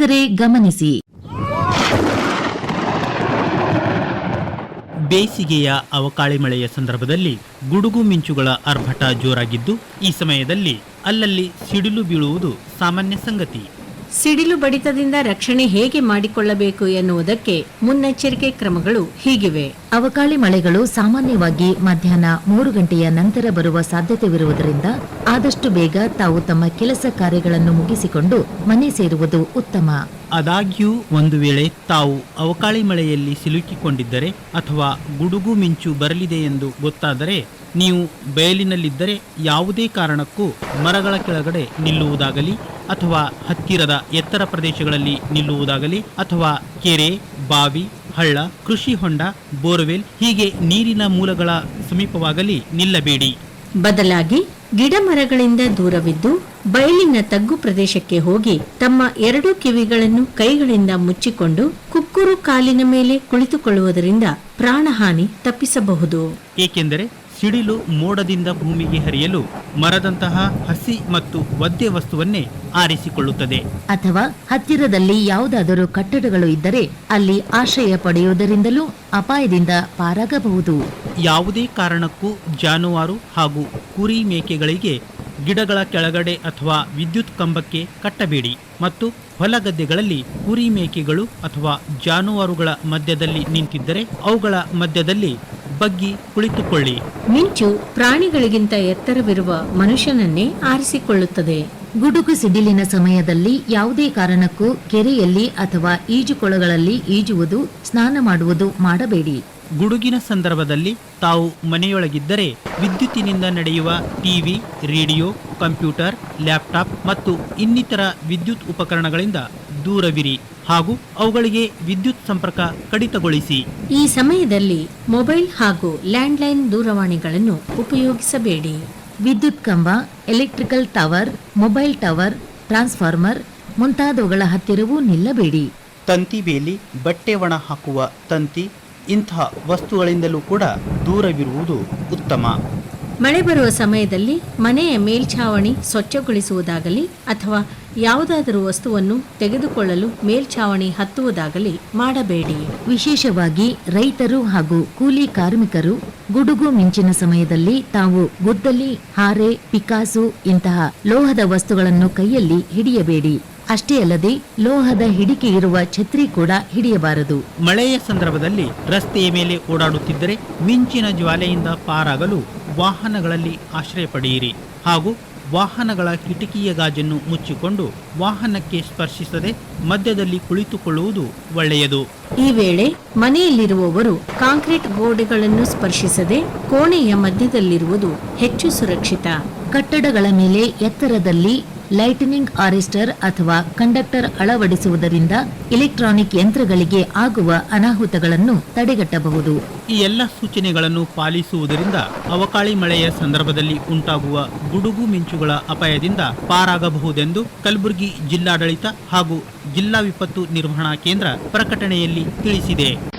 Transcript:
ಕೇಳುಗರೆ ಗಮನಿಸಿ. ಬೇಸಿಗೆಯ ಅವಕಾಳಿ ಮಳೆಯ ಸಂದರ್ಭದಲ್ಲಿ ಗುಡುಗು ಮಿಂಚುಗಳ ಆರ್ಭಟ ಜೋರಾಗಿದ್ದು, ಈ ಸಮಯದಲ್ಲಿ ಅಲ್ಲಲ್ಲಿ ಸಿಡಿಲು ಬೀಳುವುದು ಸಾಮಾನ್ಯ ಸಂಗತಿ. ಸಿಡಿಲು ಬಡಿತದಿಂದ ರಕ್ಷಣೆ ಹೇಗೆ ಮಾಡಿಕೊಳ್ಳಬೇಕು ಎನ್ನುವುದಕ್ಕೆ ಮುನ್ನೆಚ್ಚರಿಕೆ ಕ್ರಮಗಳು ಹೀಗಿವೆ. ಅವಕಾಳಿ ಮಳೆಗಳು ಸಾಮಾನ್ಯವಾಗಿ ಮಧ್ಯಾಹ್ನ ಮೂರು ಗಂಟೆಯ ನಂತರ ಬರುವ ಸಾಧ್ಯತೆವಿರುವುದರಿಂದ ಆದಷ್ಟು ಬೇಗ ತಾವು ತಮ್ಮ ಕೆಲಸ ಕಾರ್ಯಗಳನ್ನು ಮುಗಿಸಿಕೊಂಡು ಮನೆ ಸೇರುವುದು ಉತ್ತಮ. ಆದಾಗ್ಯೂ ಒಂದು ವೇಳೆ ತಾವು ಅವಕಾಳಿ ಮಳೆಯಲ್ಲಿ ಸಿಲುಕಿಕೊಂಡಿದ್ದರೆ ಅಥವಾ ಗುಡುಗು ಮಿಂಚು ಬರಲಿದೆ ಎಂದು ಗೊತ್ತಾದರೆ ನೀವು ಬಯಲಿನಲ್ಲಿದ್ದರೆ ಯಾವುದೇ ಕಾರಣಕ್ಕೂ ಮರಗಳ ಕೆಳಗಡೆ ನಿಲ್ಲುವುದಾಗಲಿ ಅಥವಾ ಹತ್ತಿರದ ಎತ್ತರ ಪ್ರದೇಶಗಳಲ್ಲಿ ನಿಲ್ಲುವುದಾಗಲಿ ಅಥವಾ ಕೆರೆ ಬಾವಿ ಹಳ್ಳ ಕೃಷಿ ಹೊಂಡ ಬೋರ್ವೆಲ್ ಹೀಗೆ ನೀರಿನ ಮೂಲಗಳ ಸಮೀಪವಾಗಲಿ ನಿಲ್ಲಬೇಡಿ. ಬದಲಾಗಿ ಗಿಡ ಮರಗಳಿಂದ ದೂರವಿದ್ದು ಬಯಲಿನ ತಗ್ಗು ಪ್ರದೇಶಕ್ಕೆ ಹೋಗಿ ತಮ್ಮ ಎರಡು ಕಿವಿಗಳನ್ನು ಕೈಗಳಿಂದ ಮುಚ್ಚಿಕೊಂಡು ಕುಕ್ಕುರು ಕಾಲಿನ ಮೇಲೆ ಕುಳಿತುಕೊಳ್ಳುವುದರಿಂದ ಪ್ರಾಣಹಾನಿ ತಪ್ಪಿಸಬಹುದು. ಏಕೆಂದರೆ ಸಿಡಿಲು ಮೋಡದಿಂದ ಭೂಮಿಗೆ ಹರಿಯಲು ಮರದಂತಹ ಹಸಿ ಮತ್ತು ಒದ್ದೆ ವಸ್ತುವನ್ನೇ ಆರಿಸಿಕೊಳ್ಳುತ್ತದೆ. ಅಥವಾ ಹತ್ತಿರದಲ್ಲಿ ಯಾವುದಾದರೂ ಕಟ್ಟಡಗಳು ಇದ್ದರೆ ಅಲ್ಲಿ ಆಶ್ರಯ ಪಡೆಯುವುದರಿಂದಲೂ ಅಪಾಯದಿಂದ ಪಾರಾಗಬಹುದು. ಯಾವುದೇ ಕಾರಣಕ್ಕೂ ಜಾನುವಾರು ಹಾಗೂ ಕುರಿ ಮೇಕೆಗಳಿಗೆ ಗಿಡಗಳ ಕೆಳಗಡೆ ಅಥವಾ ವಿದ್ಯುತ್ ಕಂಬಕ್ಕೆ ಕಟ್ಟಬೇಡಿ ಮತ್ತು ಹೊಲಗದ್ದೆಗಳಲ್ಲಿ ಕುರಿ ಮೇಕೆಗಳು ಅಥವಾ ಜಾನುವಾರುಗಳ ಮಧ್ಯದಲ್ಲಿ ನಿಂತಿದ್ದರೆ ಅವುಗಳ ಮಧ್ಯದಲ್ಲಿ ಬಗ್ಗಿ ಕುಳಿತುಕೊಳ್ಳಿ. ಮಿಂಚು ಪ್ರಾಣಿಗಳಿಗಿಂತ ಎತ್ತರವಿರುವ ಮನುಷ್ಯನನ್ನೇ ಆರಿಸಿಕೊಳ್ಳುತ್ತದೆ. ಗುಡುಗು ಸಿಡಿಲಿನ ಸಮಯದಲ್ಲಿ ಯಾವುದೇ ಕಾರಣಕ್ಕೂ ಕೆರೆಯಲ್ಲಿ ಅಥವಾ ಈಜುಕೊಳಗಳಲ್ಲಿ ಈಜುವುದು, ಸ್ನಾನ ಮಾಡುವುದು ಮಾಡಬೇಡಿ. ಗುಡುಗಿನ ಸಂದರ್ಭದಲ್ಲಿ ತಾವು ಮನೆಯೊಳಗಿದ್ದರೆ ವಿದ್ಯುತ್ತಿನಿಂದ ನಡೆಯುವ ಟಿವಿ ರೇಡಿಯೋ ಕಂಪ್ಯೂಟರ್ ಲ್ಯಾಪ್ಟಾಪ್ ಮತ್ತು ಇನ್ನಿತರ ವಿದ್ಯುತ್ ಉಪಕರಣಗಳಿಂದ ದೂರವಿರಿ ಹಾಗೂ ಅವುಗಳಿಗೆ ವಿದ್ಯುತ್ ಸಂಪರ್ಕ ಕಡಿತಗೊಳಿಸಿ. ಈ ಸಮಯದಲ್ಲಿ ಮೊಬೈಲ್ ಹಾಗೂ ಲ್ಯಾಂಡ್ಲೈನ್ ದೂರವಾಣಿಗಳನ್ನು ಉಪಯೋಗಿಸಬೇಡಿ. ವಿದ್ಯುತ್ ಕಂಬ electrical tower mobile tower transformer ಮುಂತಾದವುಗಳ ಹತ್ತಿರವೂ ನಿಲ್ಲಬೇಡಿ. ತಂತಿ ಬೇಲಿ ಬಟ್ಟೆ ಒಣ ಹಾಕುವ ತಂತಿ ಇಂತಹ ವಸ್ತುಗಳಿಂದಲೂ ಕೂಡ ದೂರವಿರುವುದು ಉತ್ತಮ. ಮಳೆ ಬರುವ ಸಮಯದಲ್ಲಿ ಮನೆಯ ಮೇಲ್ಛಾವಣಿ ಸ್ವಚ್ಛಗೊಳಿಸುವುದಾಗಲಿ ಅಥವಾ ಯಾವುದಾದರೂ ವಸ್ತುವನ್ನು ತೆಗೆದುಕೊಳ್ಳಲು ಮೇಲ್ಛಾವಣಿ ಹತ್ತುವುದಾಗಲಿ ಮಾಡಬೇಡಿ. ವಿಶೇಷವಾಗಿ ರೈತರು ಹಾಗೂ ಕೂಲಿ ಕಾರ್ಮಿಕರು ಗುಡುಗು ಮಿಂಚಿನ ಸಮಯದಲ್ಲಿ ತಾವು ಗುದ್ದಲಿ ಹಾರೆ ಪಿಕಾಸು ಇಂತಹ ಲೋಹದ ವಸ್ತುಗಳನ್ನು ಕೈಯಲ್ಲಿ ಹಿಡಿಯಬೇಡಿ. ಅಷ್ಟೇ ಅಲ್ಲದೆ ಲೋಹದ ಹಿಡಿಕೆ ಇರುವ ಛತ್ರಿ ಕೂಡ ಹಿಡಿಯಬಾರದು. ಮಳೆಯ ಸಂದರ್ಭದಲ್ಲಿ ರಸ್ತೆಯ ಮೇಲೆ ಓಡಾಡುತ್ತಿದ್ದರೆ ಮಿಂಚಿನ ಜ್ವಾಲೆಯಿಂದ ಪಾರಾಗಲು ವಾಹನಗಳಲ್ಲಿ ಆಶ್ರಯ ಪಡೆಯಿರಿ. ಹಾಗೂ ವಾಹನಗಳ ಕಿಟಕಿಯ ಗಾಜನ್ನು ಮುಚ್ಚಿಕೊಂಡು ವಾಹನಕ್ಕೆ ಸ್ಪರ್ಶಿಸದೆ ಮಧ್ಯದಲ್ಲಿ ಕುಳಿತುಕೊಳ್ಳುವುದು ಒಳ್ಳೆಯದು. ಈ ವೇಳೆ ಮನೆಯಲ್ಲಿರುವವರು ಕಾಂಕ್ರೀಟ್ ಗೋಡೆಗಳನ್ನು ಸ್ಪರ್ಶಿಸದೆ ಕೋಣೆಯ ಮಧ್ಯದಲ್ಲಿರುವುದು ಹೆಚ್ಚು ಸುರಕ್ಷಿತ. ಕಟ್ಟಡಗಳ ಮೇಲೆ ಎತ್ತರದಲ್ಲಿ ಲೈಟನಿಂಗ್ ಆರೆಸ್ಟರ್ ಅಥವಾ ಕಂಡಕ್ಟರ್ ಅಳವಡಿಸುವುದರಿಂದ ಎಲೆಕ್ಟ್ರಾನಿಕ್ ಯಂತ್ರಗಳಿಗೆ ಆಗುವ ಅನಾಹುತಗಳನ್ನು ತಡೆಗಟ್ಟಬಹುದು. ಈ ಎಲ್ಲ ಸೂಚನೆಗಳನ್ನು ಪಾಲಿಸುವುದರಿಂದ ಅವಕಾಳಿ ಮಳೆಯ ಸಂದರ್ಭದಲ್ಲಿ ಉಂಟಾಗುವ ಗುಡುಗು ಮಿಂಚುಗಳ ಅಪಾಯದಿಂದ ಪಾರಾಗಬಹುದೆಂದು ಕಲಬುರಗಿ ಜಿಲ್ಲಾಡಳಿತ ಹಾಗೂ ಜಿಲ್ಲಾ ವಿಪತ್ತು ನಿರ್ವಹಣಾ ಕೇಂದ್ರ ಪ್ರಕಟಣೆಯಲ್ಲಿ ತಿಳಿಸಿದೆ.